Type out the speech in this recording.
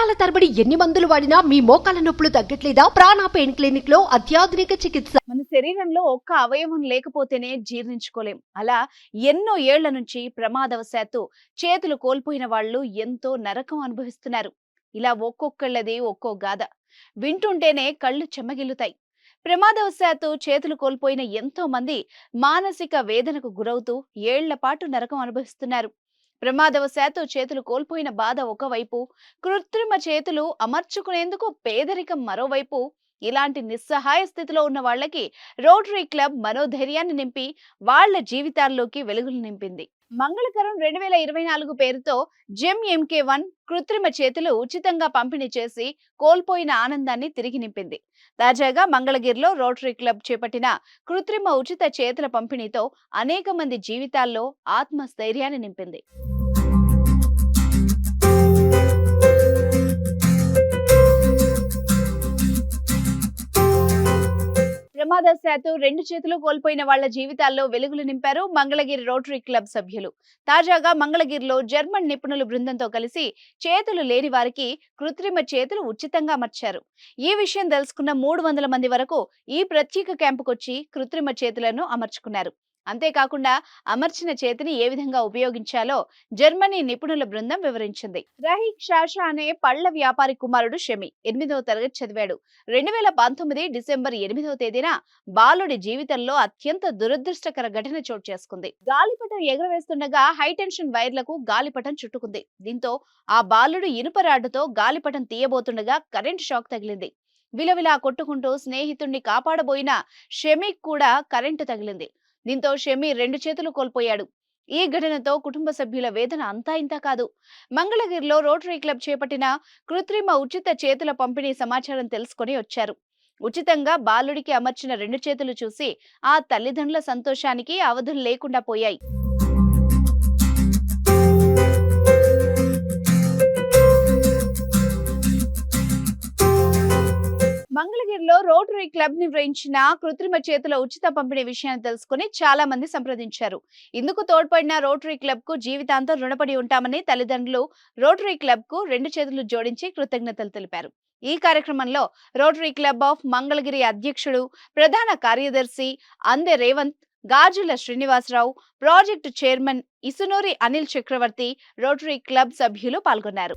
సంవత్సరాల తరబడి ఎన్ని మందులు వాడినా మీ మోకాల నొప్పులు తగ్గట్లేదా? ప్రాణ పెయిన్ క్లినిక్లో అత్యాధునిక చికిత్స. మన శరీరంలో ఒక్క అవయవం లేకపోతేనే జీర్ణించుకోలేం. అలా ఎన్నో ఏళ్ళ నుంచి ప్రమాదవశాత్తు చేతులు కోల్పోయిన వాళ్ళు ఎంతో నరకం అనుభవిస్తున్నారు. ఇలా ఒక్కొక్కళ్ళది ఒక్కో గాథ. వింటుంటేనే కళ్ళు చెమ్మగిల్లుతాయి ప్రమాదవశాత్తు చేతులు కోల్పోయిన ఎంతో మంది మానసిక వేదనకు గురవుతూ ఏళ్ళ పాటు నరకం అనుభవిస్తున్నారు. ప్రమాదవశాత్తు చేతులు కోల్పోయిన బాధ ఒకవైపు కృత్రిమ చేతులు అమర్చుకునేందుకు పేదరికం మరోవైపు ఇలాంటి నిస్సహాయ స్థితిలో ఉన్న వాళ్ళకి రోటరీ క్లబ్ మనోధైర్యాన్ని నింపి వాళ్ళ జీవితాల్లోకి వెలుగులు నింపింది. మంగళకరం రెండు వేల ఇరవై నాలుగు పేరుతో జెమ్ ఎంకే వన్ కృత్రిమ చేతులు ఉచితంగా పంపిణీ చేసి కోల్పోయిన ఆనందాన్ని తిరిగి నింపింది. తాజాగా మంగళగిరిలో రోటరీ క్లబ్ చేపట్టిన కృత్రిమ ఉచిత చేతుల పంపిణీతో అనేక మంది జీవితాల్లో ఆత్మస్థైర్యాన్ని నింపింది. ప్రమాదశాత్తు రెండు చేతులు కోల్పోయిన వాళ్ళ జీవితాల్లో వెలుగులు నింపారు మంగళగిరి రోటరీ క్లబ్ సభ్యులు. తాజాగా మంగళగిరిలో జర్మన్ నిపుణుల బృందంతో కలిసి చేతులు లేని వారికి కృత్రిమ చేతులు ఉచితంగా అమర్చారు. ఈ విషయం తెలుసుకున్న మూడు వందల మంది వరకు ఈ ప్రత్యేక క్యాంపుకొచ్చి కృత్రిమ చేతులను అమర్చుకున్నారు. అంతేకాకుండా అమర్చిన చేతిని ఏ విధంగా ఉపయోగించాలో జర్మనీ నిపుణుల బృందం వివరించింది. రహీక్ షాషా అనే పళ్ళ వ్యాపారి కుమారుడు షమి ఎనిమిదవ తరగతి చదివాడు. రెండు వేల పంతొమ్మిది డిసెంబర్ ఎనిమిదవ తేదీన బాలుడి జీవితంలో అత్యంత దురదృష్టకర ఘటన చోటు చేసుకుంది. గాలిపటం ఎగురవేస్తుండగా హైటెన్షన్ వైర్లకు గాలిపటం చుట్టుకుంది. దీంతో ఆ బాలుడు ఇనుప రాడ్డుతో గాలిపటం తీయబోతుండగా కరెంట్ షాక్ తగిలింది. విలవిలా కొట్టుకుంటూ స్నేహితుణ్ణి కాపాడబోయిన షమీక్ కూడా కరెంటు తగిలింది. దీంతో షమీ రెండు చేతులు కోల్పోయాడు. ఈ ఘటనతో కుటుంబ సభ్యుల వేదన అంతా ఇంతా కాదు. మంగళగిరిలో రోటరీ క్లబ్ చేపట్టిన కృత్రిమ ఉచిత చేతుల పంపిణీ సమాచారం తెలుసుకొని వచ్చారు. ఉచితంగా బాలుడికి అమర్చిన రెండు చేతులు చూసి ఆ తల్లిదండ్రుల సంతోషానికి అవధులు లేకుండా పోయాయి. రోటరీ క్లబ్ నిర్వహించిన కృత్రిమ చేతుల ఉచిత పంపిణీ విషయాన్ని తెలుసుకుని చాలా మంది సంప్రదించారు. ఇందుకు తోడ్పడిన రోటరీ క్లబ్కు జీవితాంతం రుణపడి ఉంటామని తల్లిదండ్రులు రోటరీ క్లబ్కు రెండు చేతులు జోడించి కృతజ్ఞతలు తెలిపారు. ఈ కార్యక్రమంలో రోటరీ క్లబ్ ఆఫ్ మంగళగిరి అధ్యక్షుడు ప్రధాన కార్యదర్శి Ande Revanth Gajula Srinivasarao project chairman Isunuri Anil Chakravarthi rotary club సభ్యులు పాల్గొన్నారు.